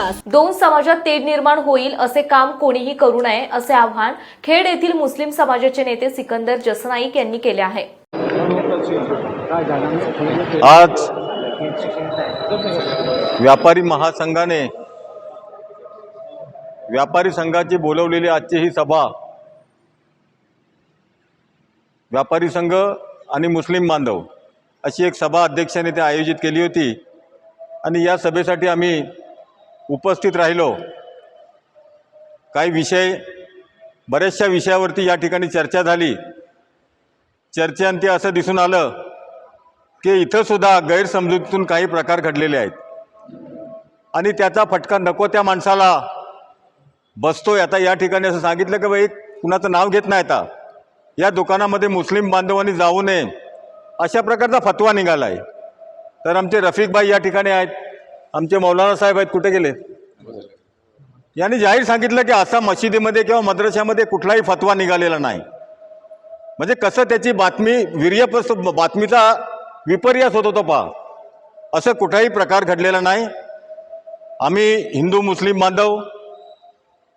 विकास दोन समाजात तेढ निर्माण होईल असे काम कोणीही करू नये असे आवाहन खेड येथील मुस्लिम समाजाचे नेते सिकंदर जसनाईक यांनी केले आहे. आज व्यापारी महासंघाने व्यापारी संघाची बोलवलेली आजची ही सभा व्यापारी संघ आणि मुस्लिम बांधव अशी एक सभा अध्यक्षाने ते आयोजित केली होती. आणि या सभेसाठी आम्ही उपस्थित राहिलो. काही विषय बऱ्याचशा विषयावरती या ठिकाणी चर्चा झाली. चर्चेअंती असं दिसून आलं की इथंसुद्धा गैरसमजुतीतून काही प्रकार घडलेले आहेत. आणि त्याचा फटका नको त्या माणसाला. बसतोय. आता या ठिकाणी असं सांगितलं की बाई कुणाचं नाव घेत नाही आता. या दुकानामध्ये मुस्लिम बांधवांनी जाऊ नये. अशा प्रकारचा फतवा निघाला आहे तर आमचे रफिकबाई या ठिकाणी आहेत. आमचे मौलाना साहेब आहेत कुठे गेले? यांनी जाहीर सांगितलं की असा मशिदीमध्ये किंवा मद्रशामध्ये कुठलाही फतवा निघालेला नाही. म्हणजे कसं त्याची बातमी वीर्यप्रस्त बातमीचा विपर्यास होत होतो पहा. असं कुठलाही प्रकार घडलेला नाही. आम्ही हिंदू मुस्लिम बांधव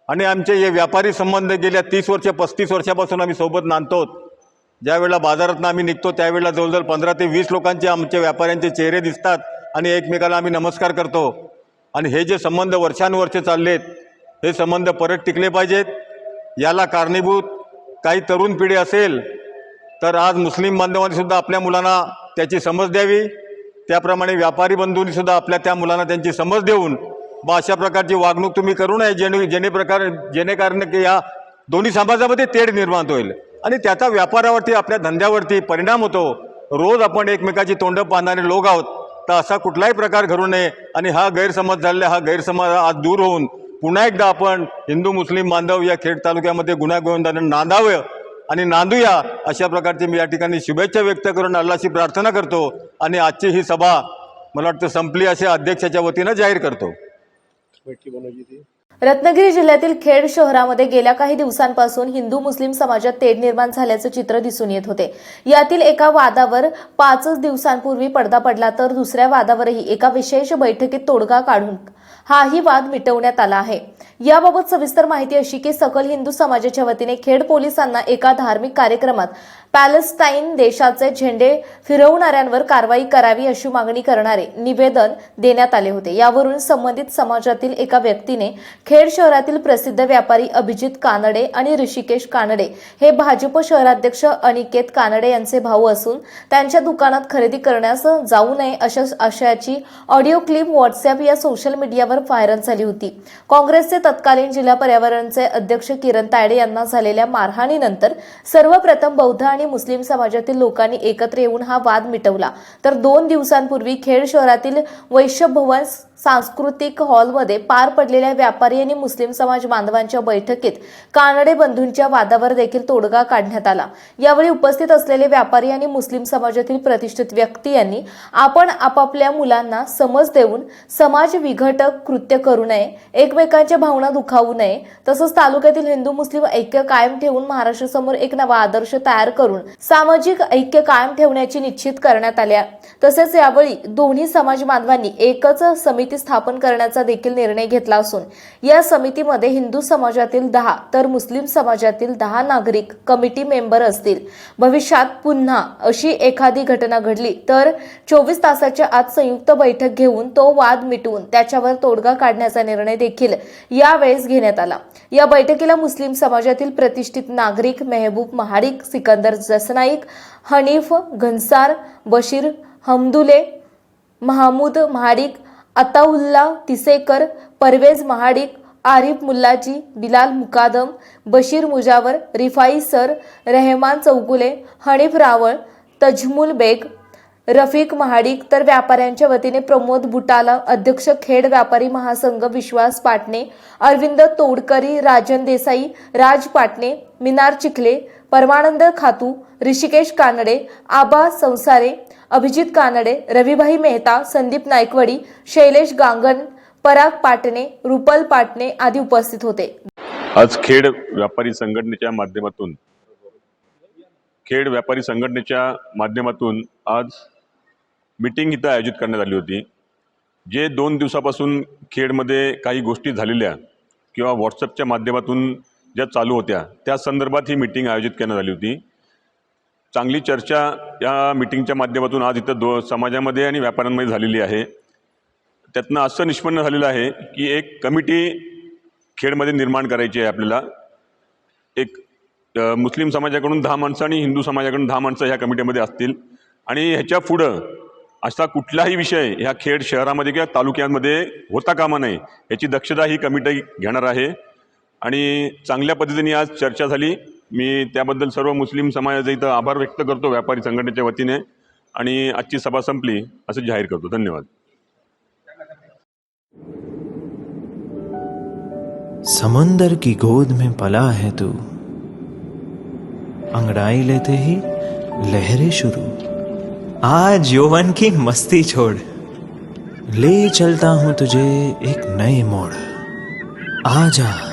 आणि आमचे हे व्यापारी संबंध गेल्या तीस वर्ष पस्तीस वर्षापासून आम्ही सोबत नांदतो ज्यावेळेला बाजारातून बाजारातनं आम्ही निघतो त्यावेळेला जवळजवळ पंधरा ते वीस लोकांचे आमच्या व्यापाऱ्यांचे चेहरे दिसतात. आणि एकमेकाला आम्ही नमस्कार करतो. आणि हे जे संबंध वर्षानुवर्षे चाललेत हे संबंध परत टिकले पाहिजेत. याला कारणीभूत काही तरुण पिढी असेल तर आज मुस्लिम बांधवांनीसुद्धा आपल्या मुलांना त्याची समज द्यावी. त्याप्रमाणे व्यापारी बंधूंनीसुद्धा आपल्या त्या मुलांना त्यांची समज देऊन बा अशा प्रकारची वागणूक तुम्ही करू नये जेणे जेणे प्रकार जेणे कारण की या दोन्ही समाजामध्ये तेढ निर्माण होईल. आणि त्याचा व्यापारावरती आपल्या धंद्यावरती परिणाम होतो. रोज आपण एकमेकाची तोंड पाहणारे लोक आहोत. तर असा कुठलाही प्रकार घडू नये. आणि हा गैरसमज झालेला हा गैरसमज आज दूर होऊन पुन्हा एकदा आपण हिंदू मुस्लिम बांधव या खेड तालुक्यामध्ये गुन्हा गोविंदाने नांदावं आणि नांदूया अशा प्रकारची मी या ठिकाणी शुभेच्छा व्यक्त करून अल्लाशी प्रार्थना करतो. आणि आजची ही सभा मला वाटतं संपली असे अध्यक्षाच्या वतीनं जाहीर करतो. रत्नागिरी जिल्ह्यातील खेड शहरामध्ये गेल्या काही दिवसांपासून हिंदू मुस्लिम समाजात तेढ निर्माण झाल्याचं चित्र दिसून येत होते. यातील एका वादावर पाचच दिवसांपूर्वी पडदा पडला तर दुसऱ्या वादावरही एका विशेष बैठकीत तोडगा काढून हाही वाद मिटवण्यात आला आहे. याबाबत सविस्तर माहिती अशी की सकल हिंदू समाजाच्या वतीने खेड पोलिसांना एका धार्मिक कार्यक्रमात पॅलेस्टाईन देशाचे झेंडे फिरवणाऱ्यांवर कारवाई करावी अशी मागणी करणारे निवेदन देण्यात आले होते. यावरून संबंधित समाजातील एका व्यक्तीने खेड शहरातील प्रसिद्ध व्यापारी अभिजित कानडे आणि ऋषिकेश कानडे हे भाजप शहराध्यक्ष अनिकेत कानडे यांचे भाऊ असून त्यांच्या दुकानात खरेदी करण्यास जाऊ नये अशा आशयाची ऑडिओ क्लिप व्हॉट्सअप या सोशल मीडियावर व्हायरल झाली होती. काँग्रेसचे तत्कालीन जिल्हा पर्यावरणचे अध्यक्ष किरण तायडे यांना झालेल्या मारहाणीनंतर सर्वप्रथम बौद्ध आणि मुस्लिम समाजातील लोकांनी एकत्र येऊन हा वाद मिटवला. तर दोन दिवसांपूर्वी खेड शहरातील वैश्य भवन सांस्कृतिक हॉलमध्ये पार पडलेल्या व्यापारी आणि मुस्लिम समाज बांधवांच्या बैठकीत कानडे बंधूंच्या वादावर देखील तोडगा काढण्यात आला. यावेळी उपस्थित असलेले व्यापारी आणि मुस्लिम समाजातील प्रतिष्ठित व्यक्ती यांनी आपण आपापल्या मुलांना समज देऊन समाज विघटक कृत्य करू नये एकमेकांच्या भावना दुखावू नये तसंच तालुक्यातील हिंदू मुस्लिम ऐक्य कायम ठेवून महाराष्ट्रासमोर एक नवा आदर्श तयार करून सामाजिक ऐक्य कायम ठेवण्याची निश्चित करण्यात आल्या तसेच यावेळी दोन्ही समाज बांधवांनी एकच समिती स्थापन करण्याचा देखील निर्णय घेतला असून या समितीमध्ये हिंदू समाजातील दहा तर मुस्लिम समाजातील दहा नागरिक कमिटी मेंबर असतील. भविष्यात पुन्हा अशी एखादी घटना घडली तर चोवीस तासाच्या आत संयुक्त बैठक घेऊन तो वाद मिटवून त्याच्यावर तोडगा काढण्याचा निर्णय देखील यावेळेस घेण्यात आला. या बैठकीला मुस्लिम समाजातील प्रतिष्ठित नागरिक मेहबूब महाडिक सिकंदर जसनाईक हनीफ घनसार बशीर हमदुले महामूद महाडिक अताउल्ला तिसेकर परवेज महाडिक आरिफ मुल्लाजी बिलाल मुकादम बशीर मुजावर रिफाई सर रहमान चौगुले हनीफ रावळ तजमुल बेग रफिक महाडिक तर व्यापाऱ्यांच्या वतीने प्रमोद बुटाला अध्यक्ष खेड व्यापारी महासंघ विश्वास पाटणे अरविंद तोडकरी राजन देसाई राज पाटणे मिनार चिखले परमानंद खातू ऋषिकेश कानडे आबा संसारे अभिजित कानडे रविभाई मेहता संदीप नायकवडी शैलेश गांगण पराग पाटणे रुपल पाटणे आदी उपस्थित होते. आज खेड व्यापारी संघटनेच्या माध्यमातून खेड व्यापारी संघटनेच्या माध्यमातून आज मीटिंग इथं आयोजित करण्यात आली होती जे दोन दिवसापासून खेडमध्ये काही गोष्टी झालेल्या किंवा व्हॉट्सअपच्या माध्यमातून ज्या चालू होत्या त्या संदर्भात ही मिटिंग आयोजित करण्यात आली होती. चांगली चर्चा या मिटिंगच्या माध्यमातून आज इथं दो समाजामध्ये आणि व्यापाऱ्यांमध्ये झालेली आहे. त्यातनं असं निष्पन्न झालेलं आहे की एक कमिटी खेडमध्ये निर्माण करायची आहे आपल्याला. एक मुस्लिम समाजाकडून दहा माणसं आणि हिंदू समाजाकडून दहा माणसं ह्या कमिटीमध्ये असतील. आणि ह्याच्या पुढं असा कुठलाही विषय ह्या खेड शहरामध्ये किंवा तालुक्यांमध्ये होता कामा नये याची दक्षता ही कमिटी घेणार आहे. आणि चांगल्या पद्धतीने आज चर्चा झाली. मी त्याबद्दल सर्व मुस्लिम समाजाचा इथं आभार व्यक्त करतो व्यापारी संघटनेच्या वतीने. आणि आजची सभा संपली असं जाहीर करतो. धन्यवाद. समंदर की गोद में पला है तू। अंगड़ाई लेते ही लहरें शुरू। आज यौवन की मस्ती छोड़। ले चलता हूं तुझे एक नए मोड़। आ जा